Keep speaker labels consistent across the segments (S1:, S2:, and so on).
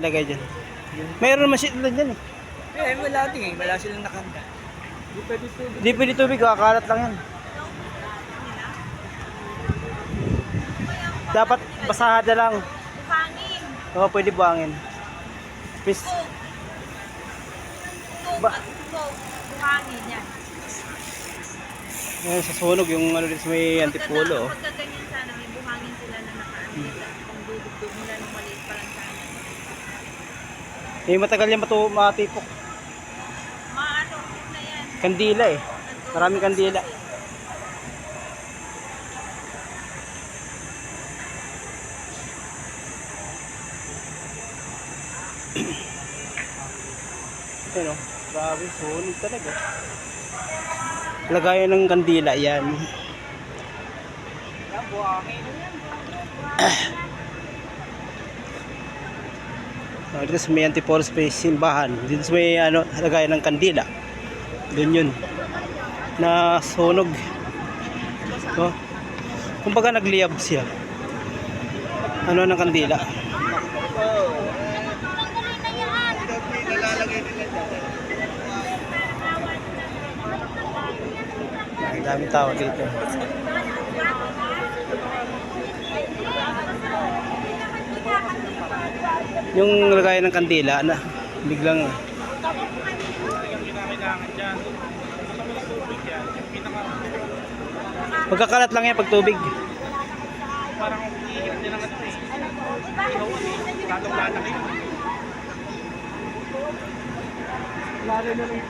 S1: Lagay dyan. Mayroon naman shit lang dyan eh.
S2: Eh, wala din eh. Wala silang nakanda. Hindi pwede ito.
S1: Hindi pwede tubig, kakalat lang yan. Dapat basahada lang.
S3: Buhangin.
S1: Oo, pwede buhangin. Please. Ba-?
S3: Buhangin yan.
S1: Ngayon sa sunog, yung ano dito sa may antipulo. oh.
S3: Pagka ganyan sana, may buhangin sila na nakaano nila. Kung dudugtog nila nung maliit.
S1: Eh, matagal yan matu matipok.
S3: Maano, na yan.
S1: Kandila eh. Maraming kandila. Ano? Grabe, sunog talaga. Lagayan ng kandila, yan.
S2: Yan, buhangin.
S1: Oh, dito sa may antipolo space simbahan. Dito sa may ano, lagayan ng kandila. Doon yun. Na sunog. Oh. Kumbaga nagliyab siya. Ano ng kandila. Ang daming tao dito. Yung lagayan ng kandila na biglang Pagkakalat lang yan pag tubig.
S2: Lalo na lang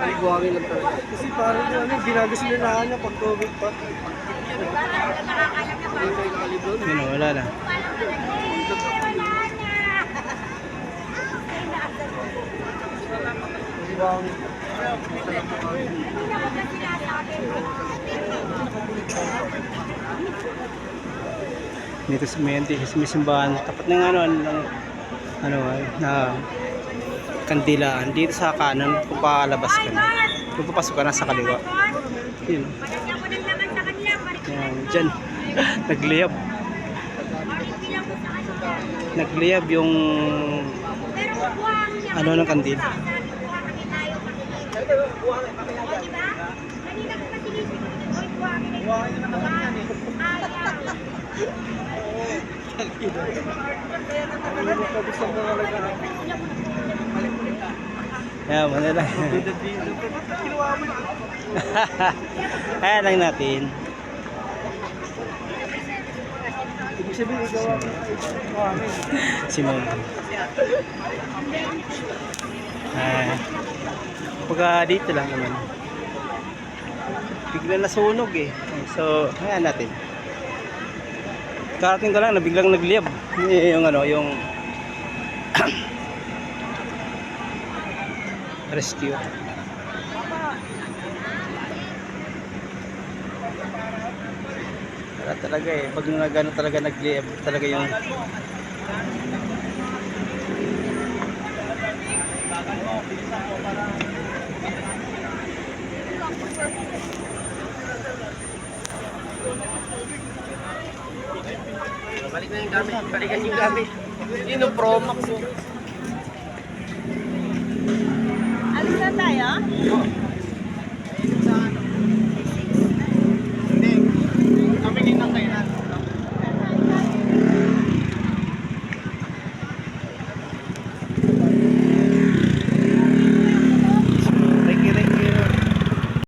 S2: Ay, buhangin lang talaga. Kasi parang ano, ginagos nila niya pag
S1: oh, wala na. Dito sa may, anti- sa may simbahan. Tapat ng ano, ng, ano, na kandilaan. Dito sa kanan, kung palabas ka na. Kung papasok ka na sa kaliwa. Yun. Yan, dyan. Nagliyab. Nagliyab yung ano ng kandila. Ayan, ano lang. Ayan lang natin.
S2: Ibig sabihin, ikaw ang buhangin.
S1: Simon. Ah, pagka dito lang naman. Bigla nasunog eh. So, ayan natin. Karating ko lang na biglang nagliyab. Eh, Yung ano, yung rescue. Wala talaga eh. Pag nagano talaga nagliyab, talaga yung
S2: Balik na yung gamit. Balikan yung gamit. Yun yung Pro Max. oh.
S3: Alis na tayo?